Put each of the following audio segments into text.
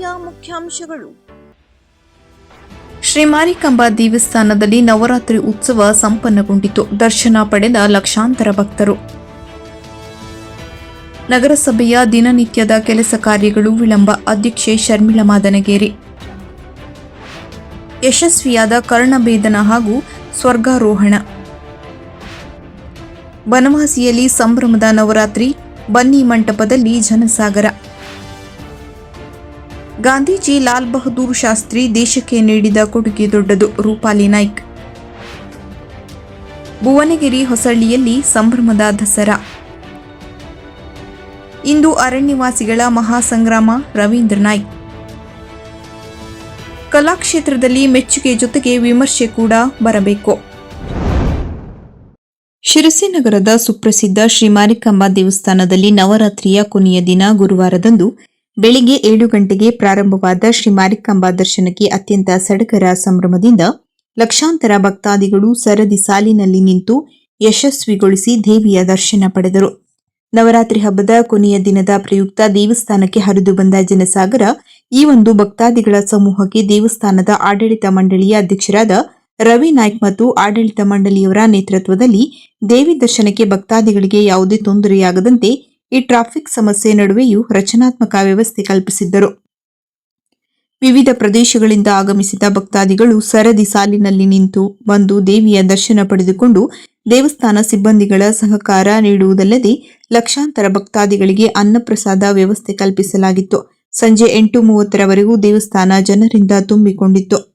ವಾರ್ತೆಯ ಮುಖ್ಯಾಂಶಗಳು ಶ್ರೀ ಮಾರಿಕಾಂಬಾ ದೇವಸ್ಥಾನದಲ್ಲಿ ನವರಾತ್ರಿ ಉತ್ಸವ ಸಂಪನ್ನಗೊಂಡಿತು. ದರ್ಶನ ಪಡೆದ ಲಕ್ಷಾಂತರ ಭಕ್ತರು. ನಗರಸಭೆಯ ದಿನನಿತ್ಯದ ಕೆಲಸ ಕಾರ್ಯಗಳು ವಿಳಂಬ. ಅಧ್ಯಕ್ಷೆ ಶರ್ಮಿಳಾ ಮಾದನಗೇರಿ. ಯಶಸ್ವಿಯಾದ ಕರ್ಣಭೇದನ ಹಾಗೂ ಸ್ವರ್ಗಾರೋಹಣ. ಬನವಾಸಿಯಲ್ಲಿ ಸಂಭ್ರಮದ ನವರಾತ್ರಿ. ಬನ್ನಿ ಮಂಟಪದಲ್ಲಿ ಜನಸಾಗರ. ಗಾಂಧೀಜಿ ಲಾಲ್ ಬಹದ್ದೂರ್ ಶಾಸ್ತ್ರಿ ದೇಶಕ್ಕೆ ನೀಡಿದ ಕೊಡುಗೆ ದೊಡ್ಡದು. ರೂಪಾಲಿ ನಾಯ್ಕ್. ಭುವನಗಿರಿ ಹೊಸಳ್ಳಿಯಲ್ಲಿ ಸಂಭ್ರಮದ ದಸರಾ. ಇಂದು ಅರಣ್ಯವಾಸಿಗಳ ಮಹಾಸಂಗ್ರಾಮ ರವೀಂದ್ರ ನಾಯ್ಕ್. ಕಲಾಕ್ಷೇತ್ರದಲ್ಲಿ ಮೆಚ್ಚುಗೆ ಜೊತೆಗೆ ವಿಮರ್ಶೆ ಕೂಡ ಬರಬೇಕು. ಶಿರಸಿ ನಗರದ ಸುಪ್ರಸಿದ್ಧ ಶ್ರೀ ಮಾರಿಕಾಂಬಾ ದೇವಸ್ಥಾನದಲ್ಲಿ ನವರಾತ್ರಿಯ ಕೊನೆಯ ದಿನ ಗುರುವಾರದಂದು ಬೆಳಿಗ್ಗೆ ಏಳು ಗಂಟೆಗೆ ಪ್ರಾರಂಭವಾದ ಶ್ರೀ ಮಾರಿಕಾಂಬಾ ದರ್ಶನಕ್ಕೆ ಅತ್ಯಂತ ಸಡಗರ ಸಂಭ್ರಮದಿಂದ ಲಕ್ಷಾಂತರ ಭಕ್ತಾದಿಗಳು ಸರದಿ ಸಾಲಿನಲ್ಲಿ ನಿಂತು ಯಶಸ್ವಿಗೊಳಿಸಿ ದೇವಿಯ ದರ್ಶನ ಪಡೆದರು. ನವರಾತ್ರಿ ಹಬ್ಬದ ಕೊನೆಯ ದಿನದ ಪ್ರಯುಕ್ತ ದೇವಸ್ಥಾನಕ್ಕೆ ಹರಿದು ಬಂದ ಜನಸಾಗರ, ಈ ಒಂದು ಭಕ್ತಾದಿಗಳ ಸಮೂಹಕ್ಕೆ ದೇವಸ್ಥಾನದ ಆಡಳಿತ ಮಂಡಳಿಯ ಅಧ್ಯಕ್ಷರಾದ ರವಿ ನಾಯ್ಕ್ ಮತ್ತು ಆಡಳಿತ ಮಂಡಳಿಯವರ ನೇತೃತ್ವದಲ್ಲಿ ದೇವಿ ದರ್ಶನಕ್ಕೆ ಭಕ್ತಾದಿಗಳಿಗೆ ಯಾವುದೇ ತೊಂದರೆಯಾಗದಂತೆ ಈ ಟ್ರಾಫಿಕ್ ಸಮಸ್ಯೆ ನಡುವೆಯೂ ರಚನಾತ್ಮಕ ವ್ಯವಸ್ಥೆ ಕಲ್ಪಿಸಿದ್ದರು. ವಿವಿಧ ಪ್ರದೇಶಗಳಿಂದ ಆಗಮಿಸಿದ ಭಕ್ತಾದಿಗಳು ಸರದಿ ಸಾಲಿನಲ್ಲಿ ನಿಂತು ಬಂದು ದೇವಿಯ ದರ್ಶನ ಪಡೆದುಕೊಂಡು ದೇವಸ್ಥಾನ ಸಿಬ್ಬಂದಿಗಳ ಸಹಕಾರ ನೀಡುವುದಲ್ಲದೆ ಲಕ್ಷಾಂತರ ಭಕ್ತಾದಿಗಳಿಗೆ ಅನ್ನಪ್ರಸಾದ ವ್ಯವಸ್ಥೆ ಕಲ್ಪಿಸಲಾಗಿತ್ತು. ಸಂಜೆ ಎಂಟು ಮೂವತ್ತರವರೆಗೂ ದೇವಸ್ಥಾನ ಜನರಿಂದ ತುಂಬಿಕೊಂಡಿತ್ತು.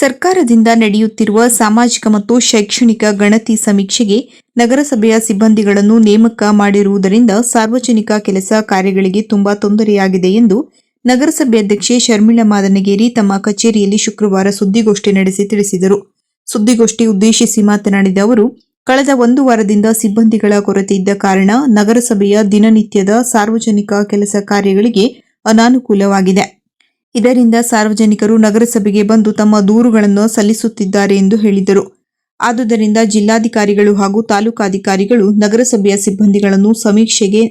ಸರ್ಕಾರದಿಂದ ನಡೆಯುತ್ತಿರುವ ಸಾಮಾಜಿಕ ಮತ್ತು ಶೈಕ್ಷಣಿಕ ಗಣತಿ ಸಮೀಕ್ಷೆಗೆ ನಗರಸಭೆಯ ಸಿಬ್ಬಂದಿಗಳನ್ನು ನೇಮಕ ಮಾಡಿರುವುದರಿಂದ ಸಾರ್ವಜನಿಕ ಕೆಲಸ ಕಾರ್ಯಗಳಿಗೆ ತುಂಬಾ ತೊಂದರೆಯಾಗಿದೆ ಎಂದು ನಗರಸಭೆ ಅಧ್ಯಕ್ಷೆ ಶರ್ಮಿಳಾ ಮಾದನಗೇರಿ ತಮ್ಮ ಕಚೇರಿಯಲ್ಲಿ ಶುಕ್ರವಾರ ಸುದ್ದಿಗೋಷ್ಠಿ ನಡೆಸಿ ತಿಳಿಸಿದರು. ಸುದ್ದಿಗೋಷ್ಠಿ ಉದ್ದೇಶಿಸಿ ಮಾತನಾಡಿದ ಅವರು, ಕಳೆದ ಒಂದು ವಾರದಿಂದ ಸಿಬ್ಬಂದಿಗಳ ಕೊರತೆ ಇದ್ದ ಕಾರಣ ನಗರಸಭೆಯ ದಿನನಿತ್ಯದ ಸಾರ್ವಜನಿಕ ಕೆಲಸ ಕಾರ್ಯಗಳಿಗೆ ಅನಾನುಕೂಲವಾಗಿದೆ. ಇದರಿಂದ ಸಾರ್ವಜನಿಕರು ನಗರಸಭೆಗೆ ಬಂದು ತಮ್ಮ ದೂರುಗಳನ್ನು ಸಲ್ಲಿಸುತ್ತಿದ್ದಾರೆ ಎಂದು ಹೇಳಿದರು. ಆದುದರಿಂದ ಜಿಲ್ಲಾಧಿಕಾರಿಗಳು ಹಾಗೂ ತಾಲೂಕಾಧಿಕಾರಿಗಳು ನಗರಸಭೆಯ ಸಿಬ್ಬಂದಿಗಳನ್ನು ಸಮೀಕ್ಷೆಗೆ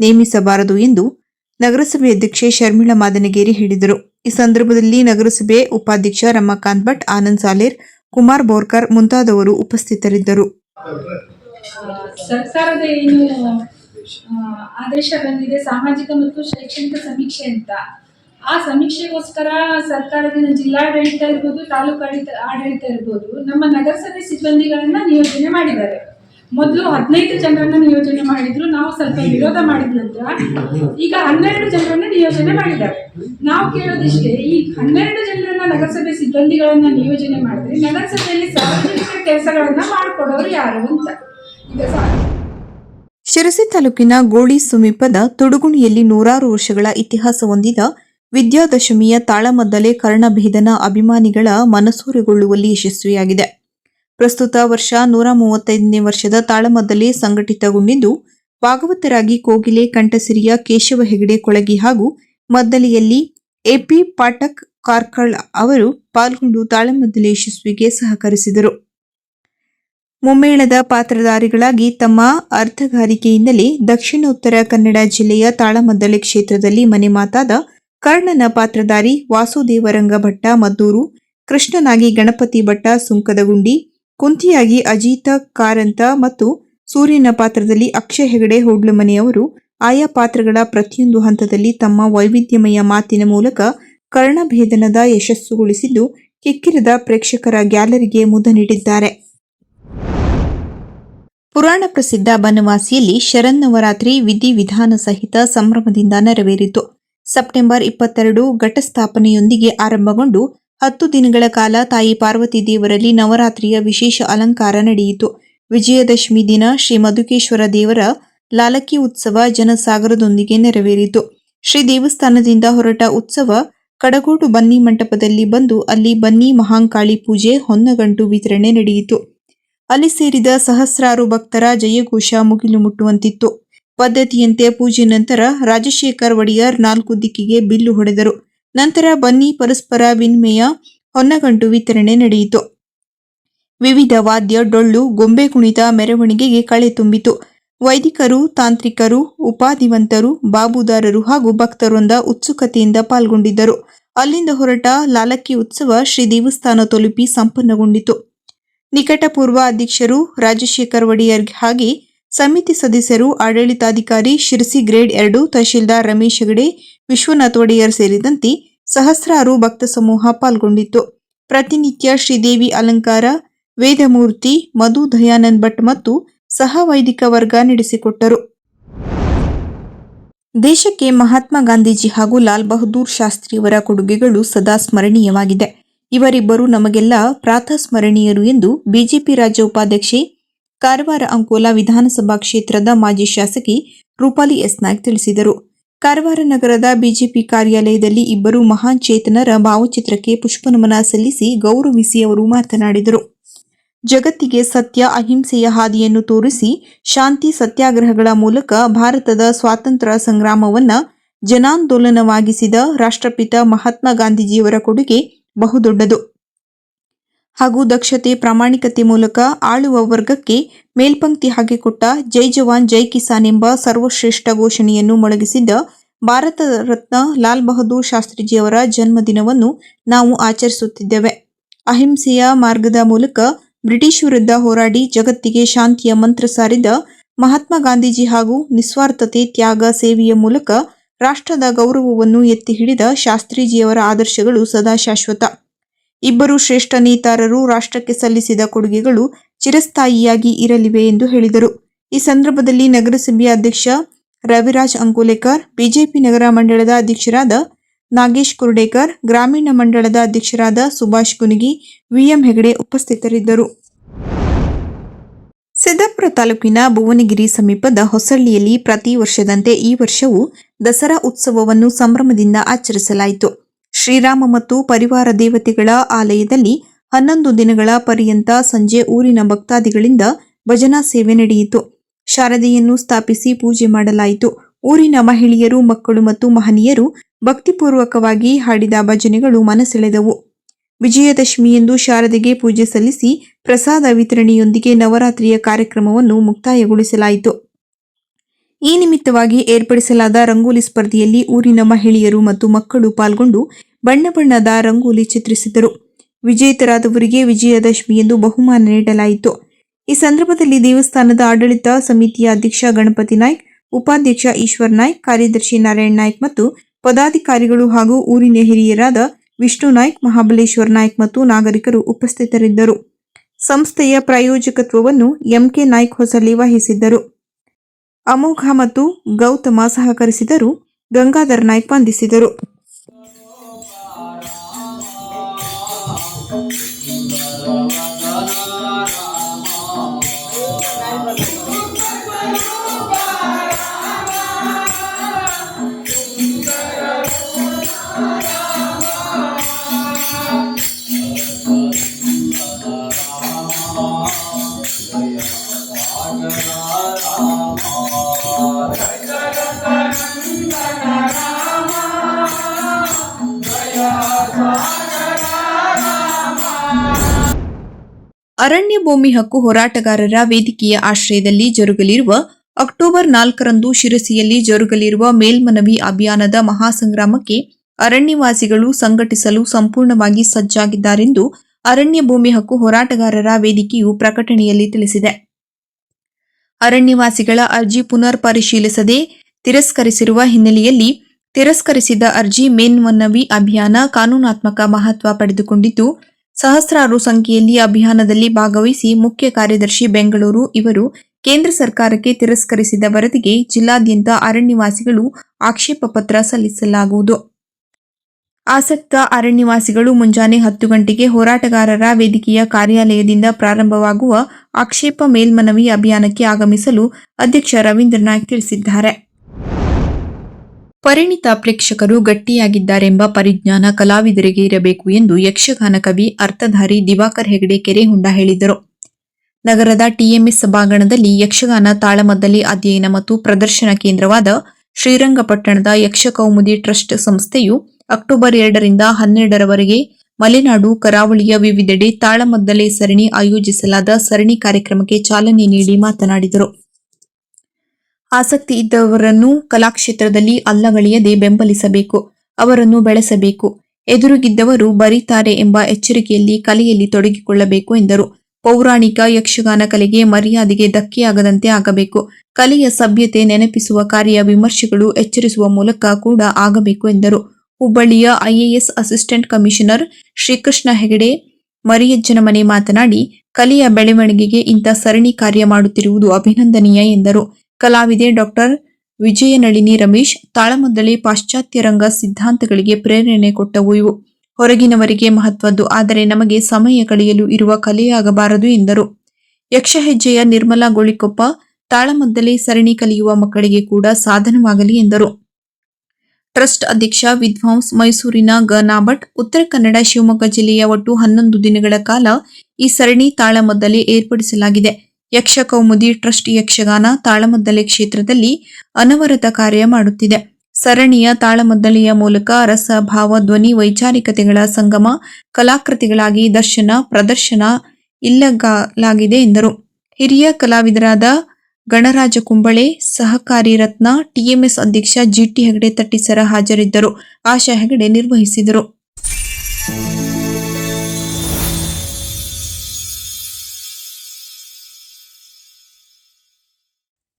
ನೇಮಿಸಬಾರದು ಎಂದು ನಗರಸಭೆ ಅಧ್ಯಕ್ಷೆ ಶರ್ಮಿಳಾ ಮಾದನಗೇರಿ ಹೇಳಿದರು. ಈ ಸಂದರ್ಭದಲ್ಲಿ ನಗರಸಭೆ ಉಪಾಧ್ಯಕ್ಷ ರಮಾಕಾಂತ್ ಭಟ್, ಆನಂದ್ ಸಾಲೇರ್, ಕುಮಾರ್ ಬೋರ್ಕರ್ ಮುಂತಾದವರು ಉಪಸ್ಥಿತರಿದ್ದರು. ಸರ್ಕಾರದ ಏನು ಆದೇಶ ಬಂದಿದೆ, ಸಾಮಾಜಿಕ ಮತ್ತು ಶೈಕ್ಷಣಿಕ ಸಮೀಕ್ಷೆ ಅಂತ. ಆ ಸಮೀಕ್ಷೆಗೋಸ್ಕರ ಸರ್ಕಾರದಿಂದ ಜಿಲ್ಲಾಡಳಿತ ಇರ್ಬೋದು, ತಾಲೂಕು ಆಡಳಿತ ಆಡಳಿತ ಇರ್ಬೋದು, ನಮ್ಮ ನಗರಸಭೆ ಸಿಬ್ಬಂದಿಗಳನ್ನ ನಿಯೋಜನೆ ಮಾಡಿದ್ದಾರೆ. ಮೊದಲು ಹದಿನೈದು ಜನರನ್ನ ನಿಯೋಜನೆ ಮಾಡಿದ್ರು, ನಾವು ಸ್ವಲ್ಪ ವಿರೋಧ ಮಾಡಿದ ನಂತರ ಈಗ ಹನ್ನೆರಡು ಜನರನ್ನ ನಿಯೋಜನೆ ಮಾಡಿದ್ದಾರೆ. ನಾವು ಕೇಳೋದಿಷ್ಟೇ, ಈ ಹನ್ನೆರಡು ಜನರನ್ನ ನಗರಸಭೆ ಸಿಬ್ಬಂದಿಗಳನ್ನ ನಿಯೋಜನೆ ಮಾಡಿದ್ರೆ ನಗರಸಭೆಯಲ್ಲಿ ಸಾರ್ವಜನಿಕ ಕೆಲಸಗಳನ್ನ ಮಾಡಿಕೊಡೋರು ಯಾರು ಅಂತ. ಈಗ ಶಿರಸಿ ತಾಲೂಕಿನ ಗೋಳಿ ಸಮೀಪದ ತೊಡುಗುಣಿಯಲ್ಲಿ ನೂರಾರು ವರ್ಷಗಳ ಇತಿಹಾಸ ಹೊಂದಿದ ವಿದ್ಯಾದಶಮಿಯ ತಾಳಮದ್ದಲೆ ಕರ್ಣಭೇದನ ಅಭಿಮಾನಿಗಳ ಮನಸೂರೆಗೊಳ್ಳುವಲ್ಲಿ ಯಶಸ್ವಿಯಾಗಿದೆ. ಪ್ರಸ್ತುತ ವರ್ಷ ನೂರ ಮೂವತ್ತೈದನೇ ವರ್ಷದ ತಾಳಮದ್ದಲೆ ಸಂಘಟಿತಗೊಂಡಿದ್ದು, ಭಾಗವತರಾಗಿ ಕೋಗಿಲೆ, ಕಂಠಸಿರಿಯ, ಕೇಶವ ಹೆಗಡೆ ಕೊಳಗಿ ಹಾಗೂ ಮದ್ದಲೆಯಲ್ಲಿ ಎಪಿ ಪಾಠಕ್ ಕಾರ್ಕಳ್ ಅವರು ಪಾಲ್ಗೊಂಡು ತಾಳಮದ್ದಲೆ ಯಶಸ್ವಿಗೆ ಸಹಕರಿಸಿದರು. ಮುಮ್ಮೇಳದ ಪಾತ್ರಧಾರಿಗಳಾಗಿ ತಮ್ಮ ಅರ್ಥಗಾರಿಕೆಯಿಂದಲೇ ದಕ್ಷಿಣೋತ್ತರ ಕನ್ನಡ ಜಿಲ್ಲೆಯ ತಾಳಮದ್ದಲೆ ಕ್ಷೇತ್ರದಲ್ಲಿ ಮನೆ ಮಾತಾದ ಕರ್ಣನ ಪಾತ್ರಧಾರಿ ವಾಸುದೇವರಂಗ ಭಟ್ಟ ಮದ್ದೂರು, ಕೃಷ್ಣನಾಗಿ ಗಣಪತಿ ಭಟ್ಟ ಸುಂಕದಗುಂಡಿ, ಕುಂತಿಯಾಗಿ ಅಜಿತ ಕಾರಂತ ಮತ್ತು ಸೂರ್ಯನ ಪಾತ್ರದಲ್ಲಿ ಅಕ್ಷಯ ಹೆಗಡೆ ಹೋಡ್ಲಮನೆಯವರು ಆಯಾ ಪಾತ್ರಗಳ ಪ್ರತಿಯೊಂದು ಹಂತದಲ್ಲಿ ತಮ್ಮ ವೈವಿಧ್ಯಮಯ ಮಾತಿನ ಮೂಲಕ ಕರ್ಣಭೇದನದ ಯಶಸ್ಸುಗೊಳಿಸಿದ್ದು ಕಿಕ್ಕಿರಿದ ಪ್ರೇಕ್ಷಕರ ಗ್ಯಾಲರಿಗೆ ಮುದ ನೀಡಿದ್ದಾರೆ. ಪುರಾಣ ಪ್ರಸಿದ್ಧ ಬನವಾಸಿಯಲ್ಲಿ ಶರನ್ನವರಾತ್ರಿ ವಿಧಿವಿಧಾನ ಸಹಿತ ಸಂಭ್ರಮದಿಂದ ನೆರವೇರಿತು. ಸೆಪ್ಟೆಂಬರ್ ಇಪ್ಪತ್ತೆರಡು ಘಟಸ್ಥಾಪನೆಯೊಂದಿಗೆ ಆರಂಭಗೊಂಡು ಹತ್ತು ದಿನಗಳ ಕಾಲ ತಾಯಿ ಪಾರ್ವತಿ ದೇವರಲ್ಲಿ ನವರಾತ್ರಿಯ ವಿಶೇಷ ಅಲಂಕಾರ ನಡೆಯಿತು. ವಿಜಯದಶಮಿ ದಿನ ಶ್ರೀ ಮಧುಕೇಶ್ವರ ದೇವರ ಲಾಲಕಿ ಉತ್ಸವ ಜನಸಾಗರದೊಂದಿಗೆ ನೆರವೇರಿತು. ಶ್ರೀ ದೇವಸ್ಥಾನದಿಂದ ಹೊರಟ ಉತ್ಸವ ಕಡಗೋಡು ಬನ್ನಿ ಮಂಟಪದಲ್ಲಿ ಬಂದು ಅಲ್ಲಿ ಬನ್ನಿ ಮಹಾಂಕಾಳಿ ಪೂಜೆ, ಹೊನ್ನಗಂಟು ವಿತರಣೆ ನಡೆಯಿತು. ಅಲ್ಲಿ ಸೇರಿದ ಸಹಸ್ರಾರು ಭಕ್ತರ ಜಯಘೋಷ ಮುಗಿಲು ಮುಟ್ಟುವಂತಿತ್ತು. ಪದ್ಧತಿಯಂತೆ ಪೂಜೆ ನಂತರ ರಾಜಶೇಖರ್ ಒಡೆಯರ್ ನಾಲ್ಕು ದಿಕ್ಕಿಗೆ ಬಿಲ್ಲು ಹೊಡೆದರು. ನಂತರ ಬನ್ನಿ ಪರಸ್ಪರ ವಿನಿಮಯ ಹೊನ್ನಗಂಟು ವಿತರಣೆ ನಡೆಯಿತು. ವಿವಿಧ ವಾದ್ಯ, ಡೊಳ್ಳು, ಗೊಂಬೆ ಕುಣಿತ ಮೆರವಣಿಗೆಗೆ ಕಳೆ ತುಂಬಿತು. ವೈದಿಕರು, ತಾಂತ್ರಿಕರು, ಉಪಾಧಿವಂತರು, ಬಾಬುದಾರರು ಹಾಗೂ ಭಕ್ತರೊಂದ ಉತ್ಸುಕತೆಯಿಂದ ಪಾಲ್ಗೊಂಡಿದ್ದರು. ಅಲ್ಲಿಂದ ಹೊರಟ ಲಾಲಕ್ಕಿ ಉತ್ಸವ ಶ್ರೀ ದೇವಸ್ಥಾನ ತಲುಪಿ ಸಂಪನ್ನಗೊಂಡಿತು. ನಿಕಟಪೂರ್ವ ಅಧ್ಯಕ್ಷರು ರಾಜಶೇಖರ್ ಒಡೆಯರ್ ಹಾಗೆ ಸಮಿತಿ ಸದಸ್ಯರು, ಆಡಳಿತಾಧಿಕಾರಿ ಶಿರಸಿ ಗ್ರೇಡ್ ಎರಡು, ತಹಶೀಲ್ದಾರ್ ರಮೇಶ್ ಹೆಗಡೆ, ವಿಶ್ವನಾಥ್ ಒಡೆಯರ್ ಸೇರಿದಂತೆ ಸಹಸ್ರಾರು ಭಕ್ತ ಸಮೂಹ ಪಾಲ್ಗೊಂಡಿತ್ತು. ಪ್ರತಿನಿತ್ಯ ಶ್ರೀದೇವಿ ಅಲಂಕಾರ, ವೇದಮೂರ್ತಿ, ಮಧು ದಯಾನಂದ್ ಭಟ್ ಮತ್ತು ಸಹ ವೈದಿಕ ವರ್ಗ ನಡೆಸಿಕೊಟ್ಟರು. ದೇಶಕ್ಕೆ ಮಹಾತ್ಮ ಗಾಂಧೀಜಿ ಹಾಗೂ ಲಾಲ್ ಬಹದ್ದೂರ್ ಶಾಸ್ತ್ರಿಯವರ ಕೊಡುಗೆಗಳು ಸದಾ ಸ್ಮರಣೀಯವಾಗಿದೆ. ಇವರಿಬ್ಬರು ನಮಗೆಲ್ಲ ಪ್ರಾತಸ್ಮರಣೀಯರು ಎಂದು ಬಿಜೆಪಿ ರಾಜ್ಯ ಉಪಾಧ್ಯಕ್ಷೆ ಕಾರವಾರ ಅಂಕೋಲಾ ವಿಧಾನಸಭಾ ಕ್ಷೇತ್ರದ ಮಾಜಿ ಶಾಸಕಿ ರೂಪಾಲಿ ಎಸ್. ನಾಯ್ಕ್ ತಿಳಿಸಿದರು. ಕಾರವಾರ ನಗರದ ಬಿಜೆಪಿ ಕಾರ್ಯಾಲಯದಲ್ಲಿ ಇಬ್ಬರು ಮಹಾನ್ ಚೇತನರ ಭಾವಚಿತ್ರಕ್ಕೆ ಪುಷ್ಪನಮನ ಸಲ್ಲಿಸಿ ಗೌರವಿಸಿ ಅವರು ಮಾತನಾಡಿದರು. ಜಗತ್ತಿಗೆ ಸತ್ಯ, ಅಹಿಂಸೆಯ ಹಾದಿಯನ್ನು ತೋರಿಸಿ ಶಾಂತಿ ಸತ್ಯಾಗ್ರಹಗಳ ಮೂಲಕ ಭಾರತದ ಸ್ವಾತಂತ್ರ್ಯ ಸಂಗ್ರಾಮವನ್ನ ಜನಾಂದೋಲನವಾಗಿಸಿದ ರಾಷ್ಟ್ರಪಿತ ಮಹಾತ್ಮ ಗಾಂಧೀಜಿಯವರ ಕೊಡುಗೆ ಬಹುದೊಡ್ಡದು. ಹಾಗೂ ದಕ್ಷತೆ, ಪ್ರಾಮಾಣಿಕತೆ ಮೂಲಕ ಆಳುವ ವರ್ಗಕ್ಕೆ ಮೇಲ್ಪಂಕ್ತಿ ಹಾಕಿಕೊಟ್ಟ ಜೈ ಜವಾನ್, ಜೈ ಕಿಸಾನ್ ಎಂಬ ಸರ್ವಶ್ರೇಷ್ಠ ಘೋಷಣೆಯನ್ನು ಮೊಳಗಿಸಿದ್ದ ಭಾರತ ರತ್ನ ಲಾಲ್ ಬಹದ್ದೂರ್ ಶಾಸ್ತ್ರಿಜಿಯವರ ಜನ್ಮದಿನವನ್ನು ನಾವು ಆಚರಿಸುತ್ತಿದ್ದೇವೆ. ಅಹಿಂಸೆಯ ಮಾರ್ಗದ ಮೂಲಕ ಬ್ರಿಟಿಷ್ ವಿರುದ್ಧ ಹೋರಾಡಿ ಜಗತ್ತಿಗೆ ಶಾಂತಿಯ ಮಂತ್ರ ಸಾರಿದ ಮಹಾತ್ಮ ಗಾಂಧೀಜಿ ಹಾಗೂ ನಿಸ್ವಾರ್ಥತೆ, ತ್ಯಾಗ, ಸೇವೆಯ ಮೂಲಕ ರಾಷ್ಟ್ರದ ಗೌರವವನ್ನು ಎತ್ತಿ ಹಿಡಿದ ಶಾಸ್ತ್ರೀಜಿಯವರ ಆದರ್ಶಗಳು ಸದಾ ಶಾಶ್ವತ. ಇಬ್ಬರು ಶ್ರೇಷ್ಠ ನೇತಾರರು ರಾಷ್ಟ್ರಕ್ಕೆ ಸಲ್ಲಿಸಿದ ಕೊಡುಗೆಗಳು ಚಿರಸ್ಥಾಯಿಯಾಗಿ ಇರಲಿವೆ ಎಂದು ಹೇಳಿದರು. ಈ ಸಂದರ್ಭದಲ್ಲಿ ನಗರಸಭೆಯ ಅಧ್ಯಕ್ಷ ರವಿರಾಜ್ ಅಂಕೋಲೇಕರ್, ಬಿಜೆಪಿ ನಗರ ಮಂಡಳದ ಅಧ್ಯಕ್ಷರಾದ ನಾಗೇಶ್ ಕುರ್ಡೇಕರ್, ಗ್ರಾಮೀಣ ಮಂಡಳದ ಅಧ್ಯಕ್ಷರಾದ ಸುಭಾಷ್ ಕುನಿಗಿ, ವಿಎಂ ಹೆಗಡೆ ಉಪಸ್ಥಿತರಿದ್ದರು. ಸಿದ್ದಾಪುರ ತಾಲೂಕಿನ ಭುವನಗಿರಿ ಸಮೀಪದ ಹೊಸಳ್ಳಿಯಲ್ಲಿ ಪ್ರತಿ ವರ್ಷದಂತೆ ಈ ವರ್ಷವೂ ದಸರಾ ಉತ್ಸವವನ್ನು ಸಂಭ್ರಮದಿಂದ ಆಚರಿಸಲಾಯಿತು. ಶ್ರೀರಾಮ ಮತ್ತು ಪರಿವಾರ ದೇವತೆಗಳ ಆಲಯದಲ್ಲಿ ಹನ್ನೊಂದು ದಿನಗಳ ಪರ್ಯಂತ ಸಂಜೆ ಊರಿನ ಭಕ್ತಾದಿಗಳಿಂದ ಭಜನಾ ಸೇವೆ ನಡೆಯಿತು. ಶಾರದೆಯನ್ನು ಸ್ಥಾಪಿಸಿ ಪೂಜೆ ಮಾಡಲಾಯಿತು. ಊರಿನ ಮಹಿಳೆಯರು, ಮಕ್ಕಳು ಮತ್ತು ಮಹನೀಯರು ಭಕ್ತಿಪೂರ್ವಕವಾಗಿ ಹಾಡಿದ ಭಜನೆಗಳು ಮನಸೆಳೆದವು. ವಿಜಯದಶಮಿಯಂದು ಶಾರದೆಗೆ ಪೂಜೆ ಸಲ್ಲಿಸಿ ಪ್ರಸಾದ ವಿತರಣೆಯೊಂದಿಗೆ ನವರಾತ್ರಿಯ ಕಾರ್ಯಕ್ರಮವನ್ನು ಮುಕ್ತಾಯಗೊಳಿಸಲಾಯಿತು. ಈ ನಿಮಿತ್ತವಾಗಿ ಏರ್ಪಡಿಸಲಾದ ರಂಗೋಲಿ ಸ್ಪರ್ಧೆಯಲ್ಲಿ ಊರಿನ ಮಹಿಳೆಯರು ಮತ್ತು ಮಕ್ಕಳು ಪಾಲ್ಗೊಂಡು ಬಣ್ಣ ಬಣ್ಣದ ರಂಗೋಲಿ ಚಿತ್ರಿಸಿದರು. ವಿಜೇತರಾದವರಿಗೆ ವಿಜಯದಶಮಿಯಂದು ಬಹುಮಾನ ನೀಡಲಾಯಿತು. ಈ ಸಂದರ್ಭದಲ್ಲಿ ದೇವಸ್ಥಾನದ ಆಡಳಿತ ಸಮಿತಿಯ ಅಧ್ಯಕ್ಷ ಗಣಪತಿ ನಾಯ್ಕ್, ಉಪಾಧ್ಯಕ್ಷ ಈಶ್ವರ್ ನಾಯ್ಕ್, ಕಾರ್ಯದರ್ಶಿ ನಾರಾಯಣ್ ನಾಯ್ಕ್ ಮತ್ತು ಪದಾಧಿಕಾರಿಗಳು ಹಾಗೂ ಊರಿನ ಹಿರಿಯರಾದ ವಿಷ್ಣು ನಾಯ್ಕ್, ಮಹಾಬಲೇಶ್ವರ್ ನಾಯ್ಕ್ ಮತ್ತು ನಾಗರಿಕರು ಉಪಸ್ಥಿತರಿದ್ದರು. ಸಂಸ್ಥೆಯ ಪ್ರಾಯೋಜಕತ್ವವನ್ನು ಎಂಕೆ ನಾಯ್ಕ್ ಹೊಸಲಿ ವಹಿಸಿದ್ದರು. ಅಮೋಘ ಮತ್ತು ಗೌತಮ ಸಹಕರಿಸಿದರು ಗಂಗಾಧರ್ ನಾಯ್ಕ್ ವಂದಿಸಿದರು. Thank you. ಅರಣ್ಯ ಭೂಮಿ ಹಕ್ಕು ಹೋರಾಟಗಾರರ ವೇದಿಕೆಯ ಆಶ್ರಯದಲ್ಲಿ ಜರುಗಲಿರುವ ಅಕ್ಟೋಬರ್ ನಾಲ್ಕರಂದು ಶಿರಸಿಯಲ್ಲಿ ಜರುಗಲಿರುವ ಮೇಲ್ಮನವಿ ಅಭಿಯಾನದ ಮಹಾಸಂಗ್ರಾಮಕ್ಕೆ ಅರಣ್ಯವಾಸಿಗಳು ಸಂಘಟಿಸಲು ಸಂಪೂರ್ಣವಾಗಿ ಸಜ್ಜಾಗಿದ್ದಾರೆಂದು ಅರಣ್ಯ ಭೂಮಿ ಹಕ್ಕು ಹೋರಾಟಗಾರರ ವೇದಿಕೆಯು ಪ್ರಕಟಣೆಯಲ್ಲಿ ತಿಳಿಸಿದೆ. ಅರಣ್ಯವಾಸಿಗಳ ಅರ್ಜಿ ಪುನರ್ ಪರಿಶೀಲಿಸದೆ ತಿರಸ್ಕರಿಸಿರುವ ಹಿನ್ನೆಲೆಯಲ್ಲಿ ತಿರಸ್ಕರಿಸಿದ ಅರ್ಜಿ ಮೇಲ್ಮನವಿ ಅಭಿಯಾನ ಕಾನೂನಾತ್ಮಕ ಮಹತ್ವ ಪಡೆದುಕೊಂಡಿದ್ದು ಸಹಸ್ರಾರು ಸಂಖ್ಯೆಯಲ್ಲಿ ಅಭಿಯಾನದಲ್ಲಿ ಭಾಗವಹಿಸಿ ಮುಖ್ಯ ಕಾರ್ಯದರ್ಶಿ ಬೆಂಗಳೂರು, ಇವರು ಕೇಂದ್ರ ಸರ್ಕಾರಕ್ಕೆ ತಿರಸ್ಕರಿಸಿದ ವರದಿಗೆ ಜಿಲ್ಲಾದ್ಯಂತ ಅರಣ್ಯವಾಸಿಗಳು ಆಕ್ಷೇಪ ಪತ್ರ ಸಲ್ಲಿಸಲಾಗುವುದು. ಆಸಕ್ತ ಅರಣ್ಯವಾಸಿಗಳು ಮುಂಜಾನೆ ಹತ್ತು ಗಂಟೆಗೆ ಹೋರಾಟಗಾರರ ವೇದಿಕೆಯ ಕಾರ್ಯಾಲಯದಿಂದ ಪ್ರಾರಂಭವಾಗುವ ಆಕ್ಷೇಪ ಮೇಲ್ಮನವಿ ಅಭಿಯಾನಕ್ಕೆ ಆಗಮಿಸಲು ಅಧ್ಯಕ್ಷ ರವೀಂದ್ರ ತಿಳಿಸಿದ್ದಾರೆ. ಪರಿಣಿತ ಪ್ರೇಕ್ಷಕರು ಗಟ್ಟಿಯಾಗಿದ್ದಾರೆಂಬ ಪರಿಜ್ಞಾನ ಕಲಾವಿದರಿಗೆ ಇರಬೇಕು ಎಂದು ಯಕ್ಷಗಾನ ಕವಿ ಅರ್ಥಧಾರಿ ದಿವಾಕರ್ ಹೆಗಡೆ ಕೆರೆಹೊಂಡ ಹೇಳಿದರು. ನಗರದ ಟಿಎಂಎಸ್ ಸಭಾಂಗಣದಲ್ಲಿ ಯಕ್ಷಗಾನ ತಾಳಮದ್ದಲೆ ಅಧ್ಯಯನ ಮತ್ತು ಪ್ರದರ್ಶನ ಕೇಂದ್ರವಾದ ಶ್ರೀರಂಗಪಟ್ಟಣದ ಯಕ್ಷಕೌಮುದಿ ಟ್ರಸ್ಟ್ ಸಂಸ್ಥೆಯು ಅಕ್ಟೋಬರ್ ಎರಡರಿಂದ ಹನ್ನೆರಡರವರೆಗೆ ಮಲೆನಾಡು, ಕರಾವಳಿಯ ವಿವಿಧೆಡೆ ತಾಳಮದ್ದಲೆ ಸರಣಿ ಆಯೋಜಿಸಲಾದ ಸರಣಿ ಕಾರ್ಯಕ್ರಮಕ್ಕೆ ಚಾಲನೆ ನೀಡಿ ಮಾತನಾಡಿದರು. ಆಸಕ್ತಿ ಇದ್ದವರನ್ನು ಕಲಾಕ್ಷೇತ್ರದಲ್ಲಿ ಅಲ್ಲಗಳೆಯದೆ ಬೆಂಬಲಿಸಬೇಕು, ಅವರನ್ನು ಬೆಳೆಸಬೇಕು. ಎದುರುಗಿದ್ದವರು ಬರೀತಾರೆ ಎಂಬ ಎಚ್ಚರಿಕೆಯಲ್ಲಿ ಕಲೆಯಲ್ಲಿ ತೊಡಗಿಕೊಳ್ಳಬೇಕು ಎಂದರು. ಪೌರಾಣಿಕ ಯಕ್ಷಗಾನ ಕಲೆಗೆ ಮರ್ಯಾದೆಗೆ ಧಕ್ಕೆಯಾಗದಂತೆ ಆಗಬೇಕು. ಕಲೆಯ ಸಭ್ಯತೆ ನೆನಪಿಸುವ ಕಾರ್ಯ ವಿಮರ್ಶೆಗಳು ಎಚ್ಚರಿಸುವ ಮೂಲಕ ಕೂಡ ಆಗಬೇಕು ಎಂದರು. ಹುಬ್ಬಳ್ಳಿಯ IAS assistant commissioner Srikrishna Hegde, ಮರಿಯಜ್ಜನ ಮನೆ ಮಾತನಾಡಿ, ಕಲೆಯ ಬೆಳವಣಿಗೆಗೆ ಇಂಥ ಸರಣಿ ಕಾರ್ಯ ಮಾಡುತ್ತಿರುವುದು ಅಭಿನಂದನೀಯ ಎಂದರು. ಕಲಾವಿದೆ ಡಾಕ್ಟರ್ ವಿಜಯನಳಿನಿ ರಮೇಶ್ ತಾಳಮದ್ದಳೆ ಪಾಶ್ಚಾತ್ಯ ರಂಗ ಸಿದ್ಧಾಂತಗಳಿಗೆ ಪ್ರೇರಣೆ ಕೊಟ್ಟವು. ಇವು ಹೊರಗಿನವರಿಗೆ ಮಹತ್ವದ್ದು. ಆದರೆ ನಮಗೆ ಸಮಯ ಕಳೆಯಲು ಇರುವ ಕಲೆಯಾಗಬಾರದು ಎಂದರು. ಯಕ್ಷಹೆಜ್ಜೆಯ ನಿರ್ಮಲಾ ಗೋಳಿಕೊಪ್ಪ, ತಾಳಮದ್ದಲೆ ಸರಣಿ ಕಲಿಯುವ ಮಕ್ಕಳಿಗೆ ಕೂಡ ಸಾಧನವಾಗಲಿ ಎಂದರು. ಟ್ರಸ್ಟ್ ಅಧ್ಯಕ್ಷ ವಿದ್ವಾಂಸ್ ಮೈಸೂರಿನ ಗನಾಭಟ್ ಉತ್ತರ ಕನ್ನಡ ಶಿವಮೊಗ್ಗ ಜಿಲ್ಲೆಯ ಒಟ್ಟು ಹನ್ನೊಂದು ದಿನಗಳ ಕಾಲ ಈ ಸರಣಿ ತಾಳಮದ್ದಲೆ ಏರ್ಪಡಿಸಲಾಗಿದೆ. ಯಕ್ಷ ಕೌಮುದಿ ಟ್ರಸ್ಟ್ ಯಕ್ಷಗಾನ ತಾಳಮದ್ದಲೆ ಕ್ಷೇತ್ರದಲ್ಲಿ ಅನವರತ ಕಾರ್ಯ ಮಾಡುತ್ತಿದೆ. ಸರಣಿಯ ತಾಳಮದ್ದಳೆಯ ಮೂಲಕ ರಸ, ಭಾವ, ಧ್ವನಿ, ವೈಚಾರಿಕತೆಗಳ ಸಂಗಮ, ಕಲಾಕೃತಿಗಳಾಗಿ ದರ್ಶನ, ಪ್ರದರ್ಶನ ಇಲ್ಲಗಲಾಗಿದೆ ಎಂದರು. ಹಿರಿಯ ಕಲಾವಿದರಾದ ಗಣರಾಜ ಕುಂಬಳೆ, ಸಹಕಾರಿ ರತ್ನ, ಟಿಎಂಎಸ್ ಅಧ್ಯಕ್ಷ ಜಿಟಿ ಹೆಗಡೆ ತಟ್ಟಿಸರ ಹಾಜರಿದ್ದರು. ಆಶಾ ಹೆಗಡೆ ನಿರ್ವಹಿಸಿದರು.